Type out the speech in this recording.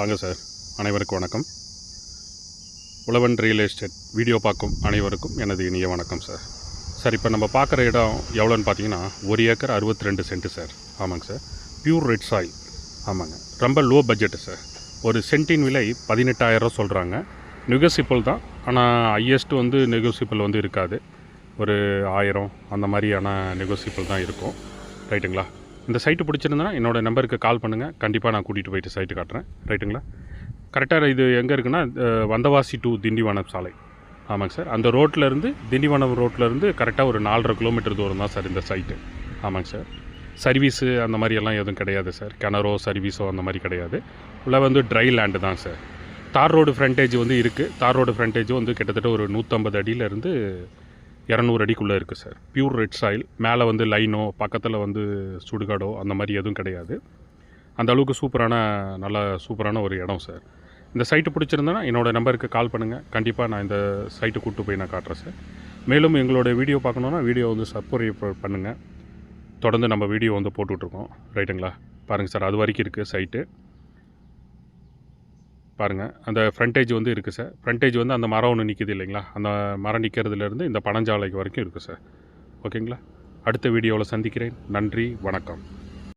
வாங்க சார். அனைவருக்கும் வணக்கம். உழவன் ரியல் எஸ்டேட் வீடியோ பார்க்கும் அனைவருக்கும் எனது இனிய வணக்கம் சார். சார் இப்போ நம்ம பார்க்குற இடம் எவ்வளோன்னு பார்த்தீங்கன்னா ஒரு ஏக்கர் அறுபத்தி ரெண்டு சென்ட்டு சார். ஆமாங்க சார். பியூர் ரெட் சாயில் ஆமாங்க. ரொம்ப லோ பட்ஜெட்டு சார். ஒரு சென்ட்டின் விலை பதினெட்டாயிரம் சொல்கிறாங்க நெகோசிபிள் தான். ஆனால் ஹையஸ்ட் வந்து நெகோசிபிள் வந்து இருக்காது. ஒரு ஆயிரம் அந்த மாதிரியான நெகோசிபிள் தான் இருக்கும். ரைட்டுங்களா இந்த சைட்டு பிடிச்சிருந்தனா என்னோடய நம்பருக்கு கால் பண்ணுங்கள் கண்டிப்பாக நான் கூட்டிகிட்டு போயிட்டு சைட்டு காட்டுறேன். ரைட்டுங்களா கரெக்டாக இது எங்கே இருக்குன்னா வந்தவாசி டூ திண்டிவனம் சாலை. ஆமாங்க சார். அந்த ரோட்டிலேருந்து திண்டிவனம் ரோட்டிலேருந்து கரெக்டாக ஒரு நாலரை கிலோமீட்டர் தூரம் தான் சார் இந்த சைட்டு ஆமாங்க சார். சர்வீஸு அந்த மாதிரி எல்லாம் எதுவும் கிடையாது சார். கிணறோ சர்வீஸோ அந்த மாதிரி கிடையாது. உள்ளே வந்து ட்ரை லேண்டு தான் சார். தார் ரோடு ஃப்ரண்டேஜ் வந்து இருக்குது தார் ரோடு ஃப்ரண்டேஜ் வந்து கிட்டத்தட்ட ஒரு நூற்றம்பது அடியிலேருந்து இரநூறு அடிக்குள்ளே இருக்குது சார் பியூர் ரெட் சாயில் மேலே வந்து லைனோ பக்கத்தில் வந்து சுடுகாடோ அந்த மாதிரி எதுவும் கிடையாது. அந்த அளவுக்கு சூப்பரான நல்ல சூப்பரான ஒரு இடம் சார் இந்த சைட்டு பிடிச்சிருந்தேன்னா என்னோடய நம்பருக்கு கால் பண்ணுங்கள் கண்டிப்பாக நான் இந்த சைட்டு கூப்பிட்டு போய் நான் காட்டுறேன் சார் மேலும் எங்களோட வீடியோ பார்க்கணுன்னா வீடியோ வந்து சப்ஸ்கிரைப் பண்ணுங்கள் தொடர்ந்து நம்ம வீடியோ வந்து போட்டுட்ருக்கோம் ரைட்டுங்களா பாருங்கள் சார் அது வரைக்கும் இருக்குது சைட்டு பாருங்கள் அந்த ஃப்ரண்டேஜ் வந்து இருக்குது சார் ஃப்ரண்டேஜ் வந்து அந்த மரம் ஒன்று நிற்கிது இல்லைங்களா? அந்த மரம் நிற்கிறதுலேருந்து இந்த பனஞ்சாலைக்கு வரைக்கும் இருக்குது சார் ஓகேங்களா அடுத்த வீடியோவில் சந்திக்கிறேன். நன்றி வணக்கம்.